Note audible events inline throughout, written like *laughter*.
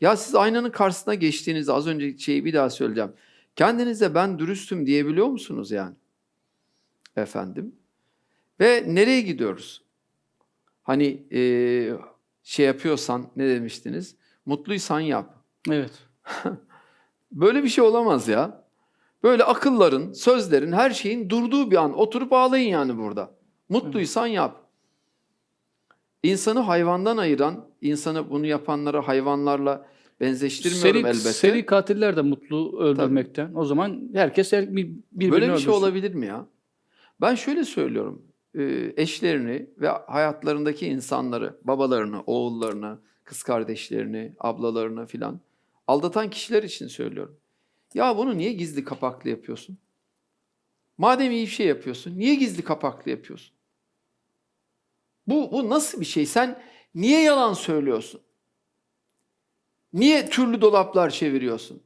Ya siz aynanın karşısına geçtiğinizde az önceki şeyi bir daha söyleyeceğim. Kendinize ben dürüstüm diyebiliyor musunuz yani? Efendim. Ve nereye gidiyoruz? Hani eee, şey yapıyorsan ne demiştiniz? Mutluysan yap. Evet. *laughs* Böyle bir şey olamaz ya. Böyle akılların, sözlerin, her şeyin durduğu bir an oturup ağlayın yani burada. Mutluysan yap. İnsanı hayvandan ayıran, insanı bunu yapanlara hayvanlarla benzeştirmiyorum Seri, elbette. seri katiller de mutlu öldürmekten. O zaman herkes her, bir, birbirini Böyle bir şey öldürsün. olabilir mi ya? Ben şöyle söylüyorum. Ee, Eşlerini ve hayatlarındaki insanları, babalarını, oğullarını, kız kardeşlerini, ablalarını filan aldatan kişiler için söylüyorum. Ya bunu niye gizli kapaklı yapıyorsun? Madem iyi bir şey yapıyorsun, niye gizli kapaklı yapıyorsun? Bu, bu nasıl bir şey? Sen niye yalan söylüyorsun? Niye türlü dolaplar çeviriyorsun?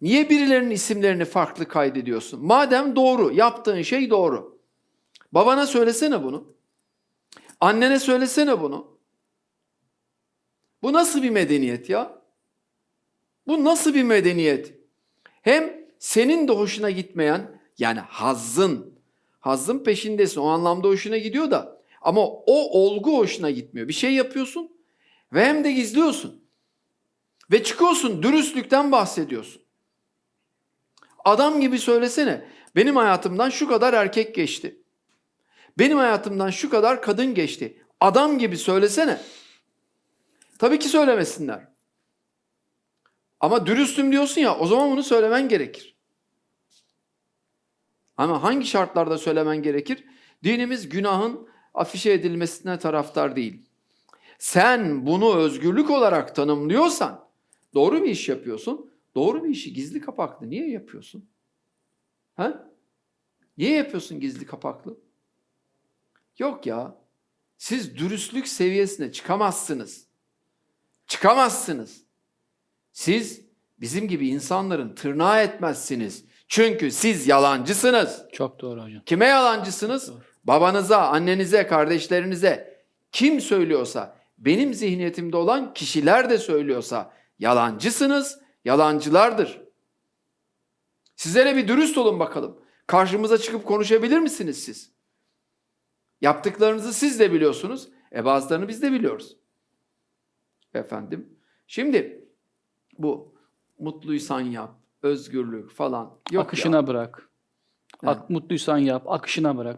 Niye birilerinin isimlerini farklı kaydediyorsun? Madem doğru, yaptığın şey doğru. Babana söylesene bunu. Annene söylesene bunu. Bu nasıl bir medeniyet ya? Bu nasıl bir medeniyet? Hem senin de hoşuna gitmeyen yani hazzın, hazzın peşindesin. O anlamda hoşuna gidiyor da ama o olgu hoşuna gitmiyor. Bir şey yapıyorsun ve hem de gizliyorsun. Ve çıkıyorsun dürüstlükten bahsediyorsun. Adam gibi söylesene. Benim hayatımdan şu kadar erkek geçti. Benim hayatımdan şu kadar kadın geçti. Adam gibi söylesene. Tabii ki söylemesinler. Ama dürüstüm diyorsun ya o zaman bunu söylemen gerekir. Ama hangi şartlarda söylemen gerekir? Dinimiz günahın afişe edilmesine taraftar değil. Sen bunu özgürlük olarak tanımlıyorsan doğru bir iş yapıyorsun. Doğru bir işi gizli kapaklı niye yapıyorsun? Ha? Niye yapıyorsun gizli kapaklı? Yok ya. Siz dürüstlük seviyesine çıkamazsınız. Çıkamazsınız. Siz bizim gibi insanların tırnağı etmezsiniz. Çünkü siz yalancısınız. Çok doğru hocam. Kime yalancısınız? Doğru. Babanıza, annenize, kardeşlerinize. Kim söylüyorsa, benim zihniyetimde olan kişiler de söylüyorsa yalancısınız, yalancılardır. Sizlere bir dürüst olun bakalım. Karşımıza çıkıp konuşabilir misiniz siz? Yaptıklarınızı siz de biliyorsunuz. E bazılarını biz de biliyoruz. Efendim. Şimdi bu mutluysan yap, özgürlük falan yok ya. akışına bırak. Ha. Ak, mutluysan yap, akışına bırak.